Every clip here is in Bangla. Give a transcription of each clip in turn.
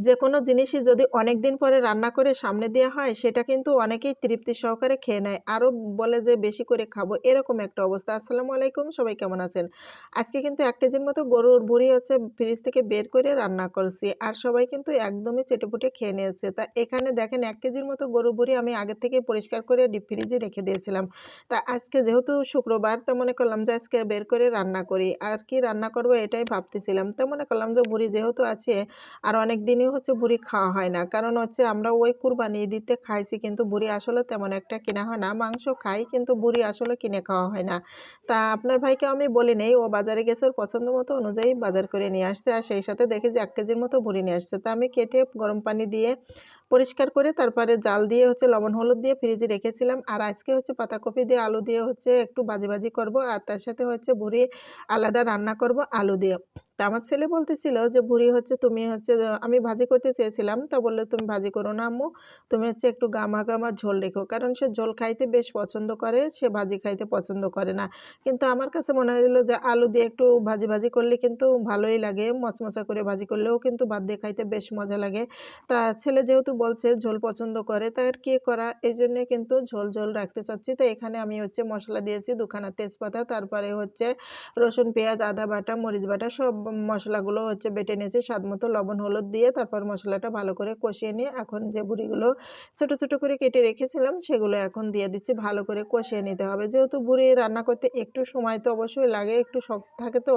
যে কোনো জিনিসই যদি অনেক দিন পরে রান্না করে সামনে দেওয়া হয়, সেটা কিন্তু অনেকেই তৃপ্তি সহকারে খেয়ে নেয়। আরও বলে যে, বেশি করে খাব এরকম একটা অবস্থা। আসসালামু আলাইকুম, সবাই কেমন আছেন? আজকে কিন্তু এক কেজির মতো গরুর ভুঁড়ি হচ্ছে ফ্রিজ থেকে বের করে রান্না করছি। আর সবাই কিন্তু একদমই চেটেপুটে খেয়ে নিয়েছে। তা এখানে দেখেন, এক কেজির মতো গরুর ভুঁড়ি আমি আগে থেকে পরিষ্কার করে ডিপ ফ্রিজে রেখে দিয়েছিলাম। তা আজকে যেহেতু শুক্রবার, তা মনে করলাম যে, আজকে বের করে রান্না করি। আর কি রান্না করব এটাই ভাবতেছিলাম। তো মনে করলাম যে, ভুঁড়ি যেহেতু আছে, আর অনেকদিনই হচ্ছে বুড়ি খাওয়া হয় না। কারণ হচ্ছে আমরা ওই কুরবানি দিতে খাইছি কিন্তু বুড়ি আসলে তেমন একটা কেনা হয় না। মাংস খাই কিন্তু বুড়ি আসলে কিনে খাওয়া হয় না। তা আপনার ভাইকে আমি বলি নেই ও বাজারে গেছে ওর পছন্দ মতো অনুযায়ী বাজার করে নিয়ে আসছে। আর সেই সাথে দেখি যে ১ কেজির মতো বুড়ি নিয়ে আসছে। তা আমি কেটে গরম পানি দিয়ে পরিষ্কার করে তারপরে জাল দিয়ে হচ্ছে লবণ হলুদ দিয়ে ফ্রিজে রেখেছিলাম। আর আজকে হচ্ছে পাতাকপি দিয়ে আলু দিয়ে হচ্ছে একটু ভাজি, বাজি করব। আর তার সাথে হচ্ছে ভুঁড়ি আলাদা রান্না করব আলু দিয়ে। তা আমার ছেলে বলতেছিল যে ভুঁড়ি হচ্ছে তুমি হচ্ছে আমি ভাজি করতে চেয়েছিলাম। তা বলল তুমি ভাজি করো না আম্মু। তুমি হচ্ছে একটু গামা, গামা ঝোল রেখো। কারণ সে ঝোল খাইতে বেশ পছন্দ করে। সে ভাজি খাইতে পছন্দ করে না। কিন্তু আমার কাছে মনে হলো যে আলু দিয়ে একটু ভাজি, ভাজি করলে কিন্তু ভালোই লাগে। মচমচা করে ভাজি করলেও কিন্তু ভাত দিয়ে খাইতে বেশ মজা লাগে। তা ছেলে যেহেতু বলছে ঝোল পছন্দ করে তা আর কি করা? এই জন্যে কিন্তু ঝোল, ঝোল রাখতে চাচ্ছি। তো এখানে আমি হচ্ছে মশলা দিয়েছি দুখানা তেজপাতা, তারপরে হচ্ছে রসুন, পেঁয়াজ, আদা বাটা, মরিচ বাটা সব মসলাগুলো হচ্ছে বেটে নিয়েছি স্বাদ মতো লবণ, হলুদ দিয়ে তারপর মসলাটা ভালো করে কষিয়ে নিয়ে এখন যে বুড়িগুলো ছোট, ছোট করে কেটে রেখেছিলাম সেগুলো এখন দিয়ে দিচ্ছি ভালো করে কষিয়ে নিতে হবে। যেহেতু বুড়ি রান্না করতে একটু সময় তো অবশ্যই লাগে, একটু শক্ত থাকে তো।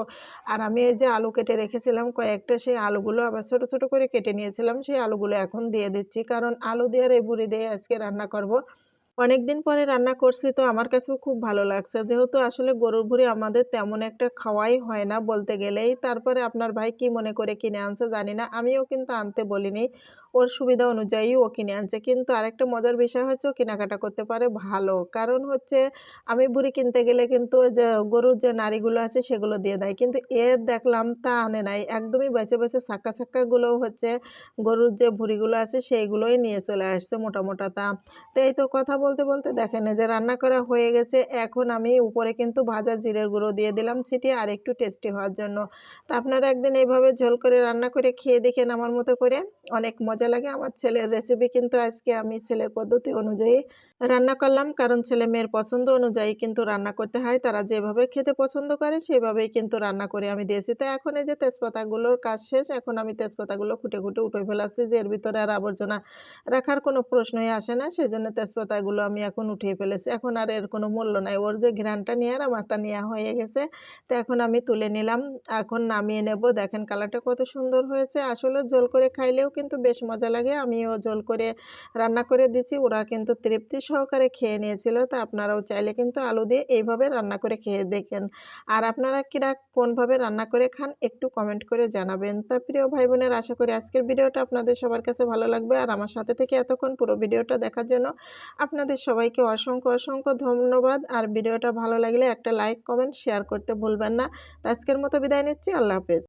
আর আমি এই যে আলু কেটে রেখেছিলাম কয়েকটা সেই আলুগুলো আবার ছোট, ছোট করে কেটে নিয়েছিলাম সেই আলুগুলো এখন দিয়ে দিচ্ছি। কারণ আলু দিয়ে আর এই বুড়ি দিয়ে আজকে রান্না করব। অনেকদিন পরে রান্না করছি তো আমার কাছেও খুব ভালো লাগছে। যেহেতু আসলে গরুর ভুড়ি আমাদের তেমন একটা খাওয়াই হয় না বলতে গেলেই। তারপরে আপনার ভাই কি মনে করে কিনে আনছে জানি না। আমিও কিন্তু আনতে বলিনি। ওর সুবিধা অনুযায়ী ও কিনে আনছে। কিন্তু আরেকটা মজার বিষয় হচ্ছে ও কেনাকাটা করতে পারে ভালো। কারণ হচ্ছে আমি ভুঁড়ি কিনতে গেলে কিন্তু যে গরুর যে নাড়িগুলো আছে সেগুলো দিয়ে দেয়। কিন্তু এর দেখলাম তা আনে নাই। একদমই বেছে, বেছে ছাক্কা, ছাক্কাগুলো হচ্ছে গরুর যে ভুঁড়িগুলো আছে সেইগুলোই নিয়ে চলে আসছে মোটা, মোটা তা। তো এই তো কথা বলতে, বলতে দেখেন যে রান্না করা হয়ে গেছে। এখন আমি উপরে কিন্তু ভাজা জিরের গুঁড়ো দিয়ে দিলাম ছিটিয়ে আর একটু টেস্টি হওয়ার জন্য। তা আপনারা একদিন এইভাবে ঝোল করে রান্না করে খেয়ে দেখেন আমার মতো করে। অনেক মজা লাগে। আমার ছেলের রেসিপি কিন্তু আজকে আমি ছেলের পদ্ধতি অনুযায়ী রান্না করলাম। কারণ ছেলে-মেয়ের পছন্দ অনুযায়ী কিন্তু রান্না করতে হয়। তারা যেভাবে খেতে পছন্দ করে সেভাবেই কিন্তু রান্না করে আমি দিয়েছি। তো এখন এই যে তেজপাতাগুলোর কাজ শেষ। এখন আমি তেজপাতাগুলো খুঁটে, খুঁটে উঠে ফেলাচ্ছি যে এর ভিতরে আর আবর্জনা রাখার কোনো প্রশ্নই আসে না। সেজন্য তেজপাতাগুলো আমি এখন উঠিয়ে ফেলেছি। এখন আর এর কোনো মূল্য নাই। ওর যে ঘ্রাণটা নেয়ার আমার তা নেয়া হয়ে গেছে। তো এখন আমি তুলে নিলাম। এখন নামিয়ে নেব। দেখেন কালারটা কত সুন্দর হয়েছে। আসলে ঝোল করে খাইলেও কিন্তু বেশ মজা লাগে। আমিও ঝোল করে রান্না করে দিছি। ওরা কিন্তু তৃপ্তি সহকারে খেয়ে নিয়েছিল। তো আপনারাও চাইলে কিন্তু আলু দিয়ে এইভাবে রান্না করে খেয়ে দেখেন। আর আপনারা কিরা কোনভাবে রান্না করে খান একটু কমেন্ট করে জানাবেন। তা প্রিয় ভাই বোনের আশা করি আজকের ভিডিওটা আপনাদের সবার কাছে ভালো লাগবে। আর আমার সাথে থেকে এতক্ষণ পুরো ভিডিওটা দেখার জন্য আপনাদের সবাইকে অসংখ্য, অসংখ্য ধন্যবাদ। আর ভিডিওটা ভালো লাগলে একটা লাইক, কমেন্ট, শেয়ার করতে ভুলবেন না। আজকের মতো বিদায় নিচ্ছি। আল্লাহ হাফেজ।